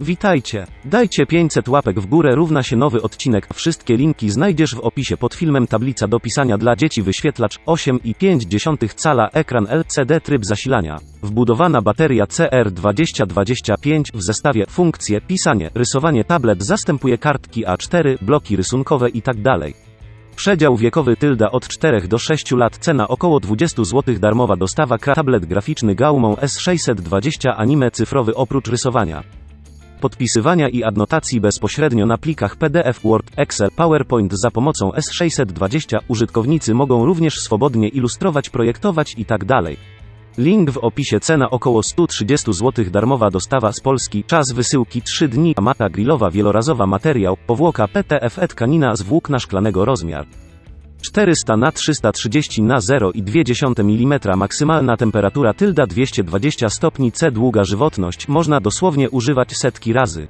Witajcie. Dajcie 500 łapek w górę równa się nowy odcinek. Wszystkie linki znajdziesz w opisie pod filmem. Tablica do pisania dla dzieci wyświetlacz 8,5 cala ekran LCD tryb zasilania. Wbudowana bateria CR2025 w zestawie funkcje pisanie, rysowanie tablet zastępuje kartki A4, bloki rysunkowe itd. Przedział wiekowy tylda od 4 do 6 lat cena około 20 zł darmowa dostawa tablet graficzny Gaumą S620 anime cyfrowy oprócz rysowania podpisywania i adnotacji bezpośrednio na plikach PDF, Word, Excel, PowerPoint za pomocą S620 użytkownicy mogą również swobodnie ilustrować, projektować itd. Link w opisie cena około 130 zł darmowa dostawa z Polski, czas wysyłki 3 dni, mata grillowa wielorazowa materiał, powłoka PTF tkanina z włókna szklanego rozmiar. 400 na 330 na 0,2 mm maksymalna temperatura tylda 220 stopni C długa żywotność można dosłownie używać setki razy.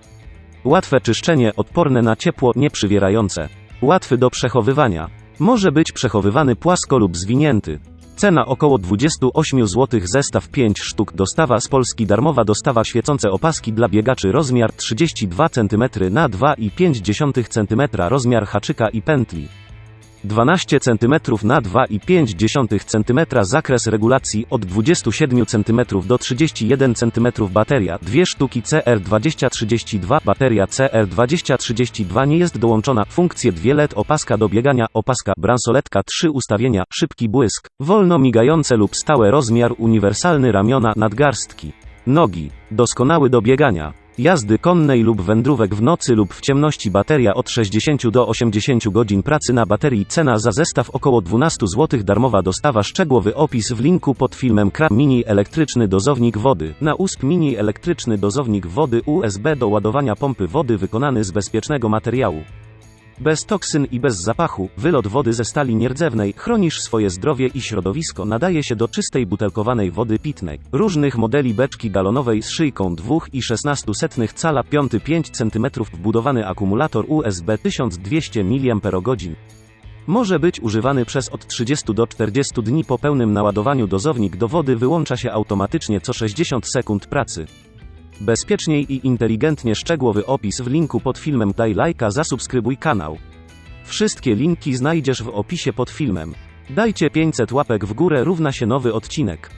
Łatwe czyszczenie, odporne na ciepło, nieprzywierające. Łatwy do przechowywania. Może być przechowywany płasko lub zwinięty. Cena około 28 zł zestaw 5 sztuk dostawa z Polski darmowa dostawa świecące opaski dla biegaczy rozmiar 32 cm na 2,5 cm rozmiar haczyka i pętli. 12 cm na 2,5 cm zakres regulacji od 27 cm do 31 cm bateria 2 sztuki CR2032 bateria CR2032 nie jest dołączona funkcje 2 LED opaska do biegania opaska bransoletka 3 ustawienia szybki błysk wolno migające lub stałe rozmiar uniwersalny ramiona nadgarstki nogi doskonały do biegania Jazdy konnej lub wędrówek w nocy lub w ciemności bateria od 60 do 80 godzin pracy na baterii. Cena za zestaw około 12 zł darmowa dostawa. Szczegółowy opis w linku pod filmem. KRA mini elektryczny dozownik wody. Na USP mini elektryczny dozownik wody USB do ładowania pompy wody wykonany z bezpiecznego materiału. Bez toksyn i bez zapachu, wylot wody ze stali nierdzewnej, chronisz swoje zdrowie i środowisko, nadaje się do czystej butelkowanej wody pitnej. Różnych modeli beczki galonowej z szyjką 2,16 cala 5 5 cm wbudowany akumulator USB 1200 mAh. Może być używany przez od 30 do 40 dni po pełnym naładowaniu dozownik do wody wyłącza się automatycznie co 60 sekund pracy. Bezpieczniej i inteligentnie szczegółowy opis w linku pod filmem daj lajka zasubskrybuj kanał. Wszystkie linki znajdziesz w opisie pod filmem. Dajcie 500 łapek w górę równa się nowy odcinek.